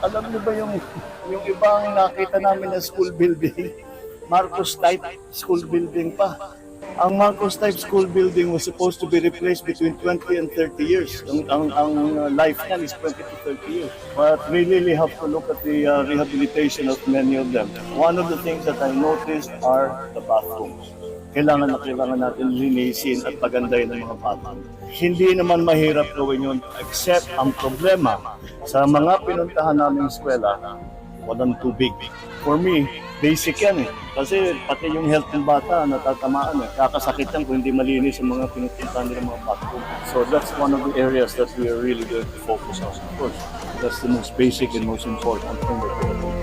alam niyo ba yung, yung ibang nakita namin na school building? Marcos type school building pa. Ang Marcos type school building was supposed to be replaced between 20 and 30 years. Ang, ang, ang uh, life niyan is 20 to 30 years. But we really have to look at the uh, rehabilitation of many of them. One of the things that I noticed are the bathrooms. Kailangan na kailangan natin linisin at pagandahin ng mga bathroom. Hindi naman mahirap gawin yun except ang problema sa mga pinuntahan naming eskwela, walang tubig. For me, basic yan eh. Kasi pati yung health ng bata natatamaan eh. Kakasakit yan kung hindi malinis ang mga pinupuntahan nila mga bathroom. So that's one of the areas that we are really going to focus on. Of course, that's the most basic and most important thing that we are doing.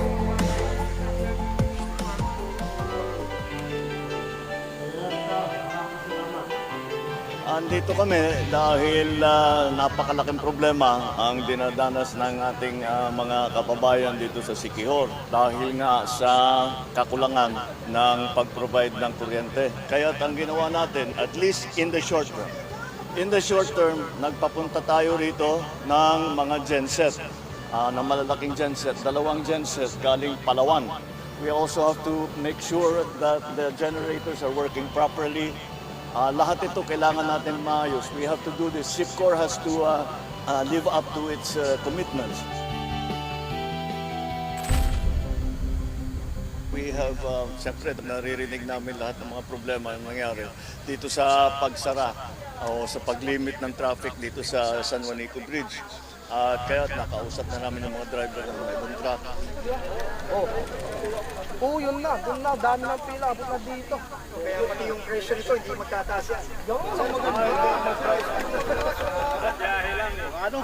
Andito kami dahil ah, napakalaking problema ang dinadanas ng ating ah, mga kababayan dito sa Sikihor dahil nga sa kakulangan ng pag-provide ng kuryente. Kaya ang ginawa natin, at least in the short term, in the short term, nagpapunta tayo rito ng mga genset, ah, ng malalaking genset, dalawang genset galing Palawan. We also have to make sure that the generators are working properly Ah, lahat ito kailangan natin maayos. We have to do this. SIPCOR has to ah, ah, live up to its ah, commitments. We have, uh, siyempre, naririnig namin lahat ng mga problema yung nangyari dito sa pagsara o sa paglimit ng traffic dito sa San Juanico Bridge. At kaya nakausap na namin ng mga driver ng mga ibang truck. Oh. Oo, yun na. Doon na. Dami ng pila. Abot na dito. Kaya pati yung presyo nito, hindi magtataas yan. Yung so, Ano?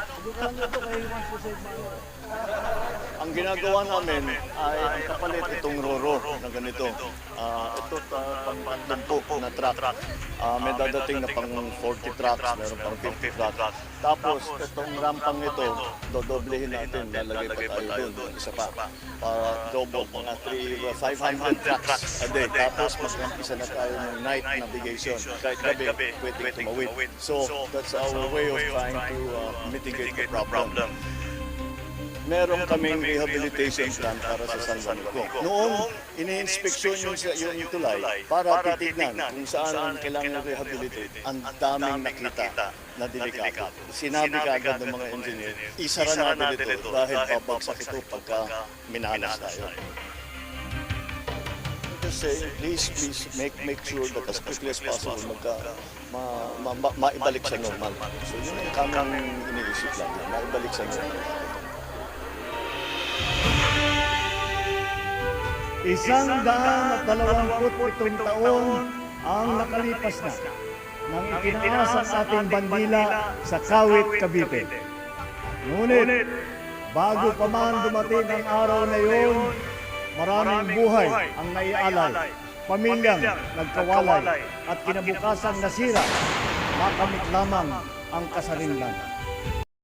Ang ginagawa namin ay ang kapalit itong roro na ganito. Ah, ito uh, pang na truck. Ah, may dadating na pang 40 trucks, meron pang 50 trucks. Tapos itong rampang ito, dodoblehin natin, lalagay pa tayo doon, isa pa. Para double, mga 3, 500 trucks a day. Tapos mag-umpisa na tayo ng night navigation. Kahit gabi, pwedeng tumawid. So that's our way of trying to uh, mitigate the problem meron kaming rehabilitation plan para sa San Juanico. Noong ini-inspeksyon yung, yung tulay para titignan kung saan ang kailangan rehabilitate, ang daming nakita na delikado. Sinabi kaagad ng mga engineer, isara natin ito dahil babagsak ito pagka minalas tayo. Just say, please, please make make sure that as quickly as possible magka, ma, ma, ma, maibalik sa normal. So yun ang kaming iniisip lang, maibalik sa normal. Isang daan at dalawamput pitong taon ang nakalipas na nang itinaas ang ating bandila sa Kawit, Cavite. Ngunit, bago pa man dumating ang araw na iyon, maraming buhay ang naialay, pamilyang nagkawalay. at kinabukasang nasira, makamit lamang ang kasarinlan.